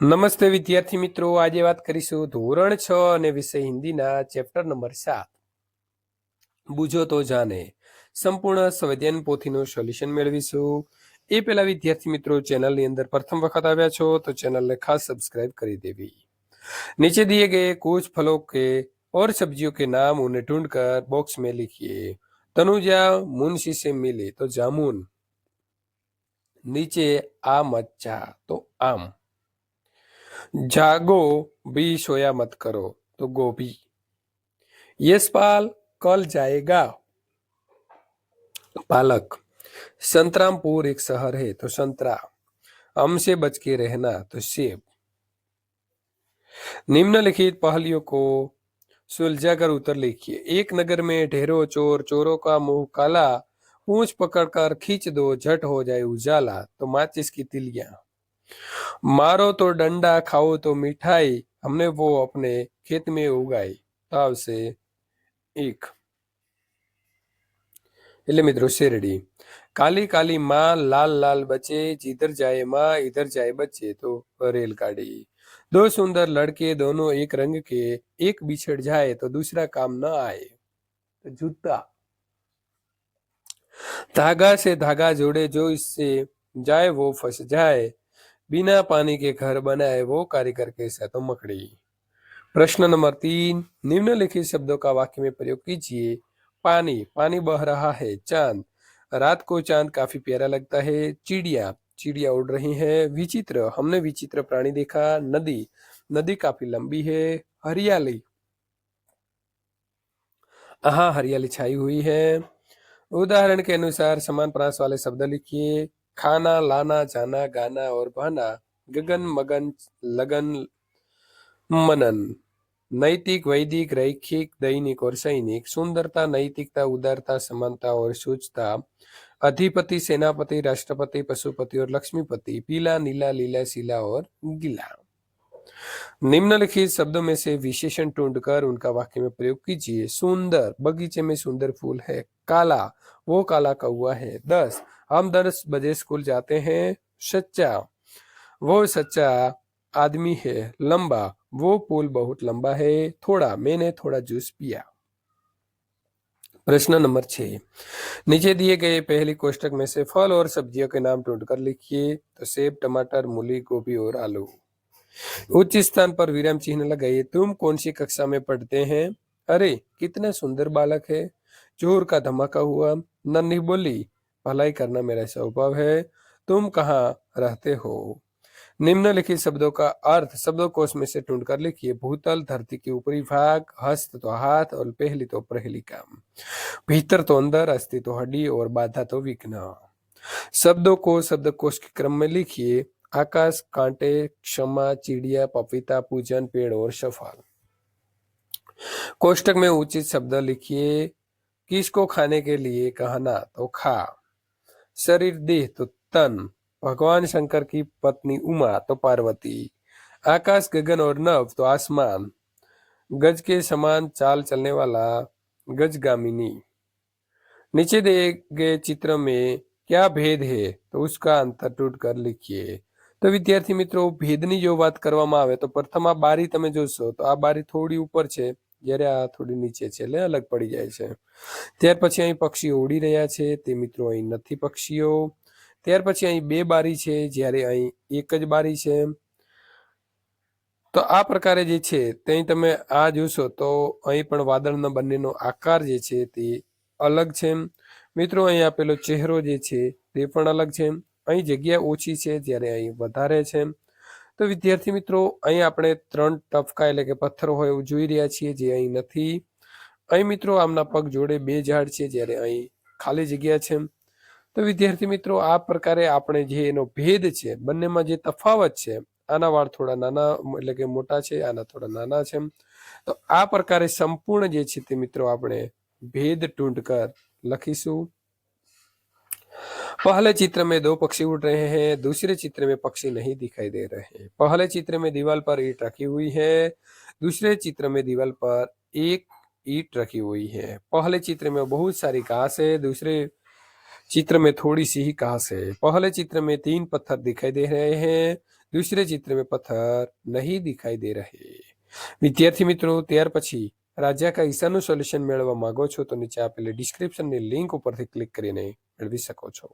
નમસ્તે વિદ્યાર્થી મિત્રો આજે વાત કરીશું ધોરણ છ અને વિષય હિન્દીના ચેપ્ટર નંબર સાત બુજો તો જાને સંપૂર્ણ સંવેદન પોથીનું સોલ્યુશન મેળવીશું એ પહેલા વિદ્યાર્થી મિત્રો ચેનલની અંદર પ્રથમ વખત આવ્યા છો તો ચેનલને ખાસ સબસ્ક્રાઇબ કરી દેવી नीचे दिए गए कुछ फलों के और सब्जियों के नाम उन्हें ढूंढकर बॉक्स में लिखिए तनुजा मुंशी से मिले तो जामुन नीचे आम अच्छा तो आम जागो, भी सोया मत करो तो गोभी। यशपाल कल जाएगा। पालक, संतरामपुर एक शहर है तो संतरा हमसे बच के रहना तो सेब। निम्नलिखित पहलियों को सुलझाकर उत्तर लिखिए। एक नगर में ढेरों चोर, चोरों का मुँह काला, पूंछ पकड़कर खींच दो, झट हो जाए उजाला तो माचिस की तिलियाँ। मारो तो डंडा खाओ तो मिठाई हमने वो अपने खेत में उगाई ताव से एक એટલે મિત્રો શેરડી કાલી કાલી માં લાલ લાલ બચે जिधर जाए माँ इधर जाए बच्चे तो रेलगाड़ी दो सुंदर लड़के दोनों एक रंग के एक बिछड़ जाए तो दूसरा काम न आए तो जूता धागा से धागा जोड़े जो इससे जाए वो फंस जाए बिना पानी के घर बनाए वो कारीगर कैसा तो मकड़ी। प्रश्न नंबर तीन, निम्नलिखित शब्दों का वाक्य में प्रयोग कीजिए। पानी पानी बह रहा है, चाँद। रात को चाँद काफ़ी प्यारा लगता है, चिड़िया चिड़िया उड़ रही है, विचित्र, हमने विचित्र प्राणी देखा, नदी नदी काफ़ी लंबी है, हरियाली। हाँ हरियाली छाई हुई है। उदाहरण के अनुसार समान प्रांस वाले शब्द लिखिए। खाना, लाना, जाना, गाना और बहना, गगन, मगन, लगन, मनन। नैतिक, वैदिक, रैखिक, दैनिक और सैनिक, सुंदरता, नैतिकता, उदारता, समानता और सूचता, अधिपति, सेनापति, राष्ट्रपति, पशुपति और लक्ष्मीपति, पीला, नीला, लीला सीला और गीला। निम्नलिखित शब्दों में से विशेषण ढूंढकर उनका वाक्य में प्रयोग कीजिए। सुंदर, बगीचे में सुंदर फूल है। काला, वो काला कौआ है। दस हम दस बजे स्कूल जाते हैं। सच्चा, वो सच्चा आदमी है, लंबा, वो पुल बहुत लंबा है, थोड़ा मैंने थोड़ा जूस पिया। प्रश्न नंबर छह, नीचे दिए गए पहले कोष्टक में से फल और सब्जियों के नाम ढूंढकर लिखिए तो सेब, टमाटर, मूली, गोभी और आलू। उच्च स्थान पर विराम चिन्ह लगाइए, तुम कौन सी कक्षा में पढ़ते हैं? अरे, कितना सुंदर बालक है ज़ोर का धमाका हुआ, नन्ही बोली भलाई करना मेरा स्वभाव है। तुम कहाँ रहते हो? निम्नलिखित शब्दों का अर्थ शब्दकोश में से ढूंढकर लिखिए। भूतल धरती के ऊपरी भाग, हस्त तो हाथ और पहली तो पहली काम। भीतर तो अंदर, अस्थि तो हड्डी और बाधा तो विघ्न। शब्दों को शब्द कोश के क्रम में लिखिए। आकाश, कांटे, क्षमा, चिड़िया, पपीता, पूजन, पेड़ और सफल कोष्टक में उचित शब्द लिखिए। किसको खाने के लिए कहना तो खा। शरीर देह तो तन भगवान शंकर की पत्नी उमा तो पार्वती आकाश गगन और नभ तो आसमान गज के समान चाल चलने वाला गजगामिनी नीचे दिए गए चित्र में क्या भेद है तो उसका અંતર ટૂટ કર લીખીએ તો વિદ્યાર્થી મિત્રો ભેદની જો વાત કરવામાં આવે તો પ્રથમ આ બારી તમે જોશો તો આ બારી થોડી ઉપર છે જ્યારે આ થોડી નીચે છે, એટલે અલગ પડી જાય છે. ત્યાર પછી અહીં પક્ષીઓ ઉડી રહ્યા છે, તે મિત્રો અહીં નથી પક્ષીઓ. ત્યાર પછી અહીં બે બારી છે, જ્યારે અહીં એક જ બારી છે. તો આ પ્રકારે જે છે તે તમે આ જોશો તો અહીં પણ વાદળના બંનેનો આકાર જે છે, તે અલગ છે. મિત્રો અહીં આપેલો ચહેરો જે છે, તે પણ અલગ છે. અહીં જગ્યા ઓછી છે, જ્યારે અહીં વધારે છે. તો વિદ્યાર્થી મિત્રો, અહીં આપણે ત્રણ ટપકા એટલે કે પથ્થરો હોય એવું જોઈ રહ્યા છીએ જે અહીં નથી. અહીં મિત્રો આમના પગ જોડે બે ઝાડ છે જ્યારે અહીં ખાલી જગ્યા છે. તો વિદ્યાર્થી મિત્રો, આ પ્રકારે આપણે જે એનો ભેદ છે, બંનેમાં જે તફાવત છે, આના વાળ થોડા નાના એટલે કે મોટા છે, આના થોડા નાના છે. તો આ પ્રકારે સંપૂર્ણ જે છે તે મિત્રો આપણે ભેદ ટૂંડકર લખીશું. पहले चित्र में दो पक्षी उड़ रहे हैं दूसरे चित्र में पक्षी नहीं दिखाई दे रहे हैं पहले चित्र में दीवार पर ईट रखी हुई है दूसरे चित्र में दीवार पर एक ईट रखी हुई है पहले चित्र में बहुत सारी घास है दूसरे चित्र में थोड़ी सी ही घास है पहले चित्र में तीन पत्थर दिखाई दे रहे हैं दूसरे चित्र में पत्थर नहीं दिखाई दे रहे વિદ્યાર્થી મિત્રો ત્યાર પછી રાજા કા ઈશાનું સોલ્યુશન મેળવવા માંગો છો તો નીચે આપેલી ડિસ્ક્રિપ્શનની લિંક ઉપરથી ક્લિક કરીને મેળવી શકો છો.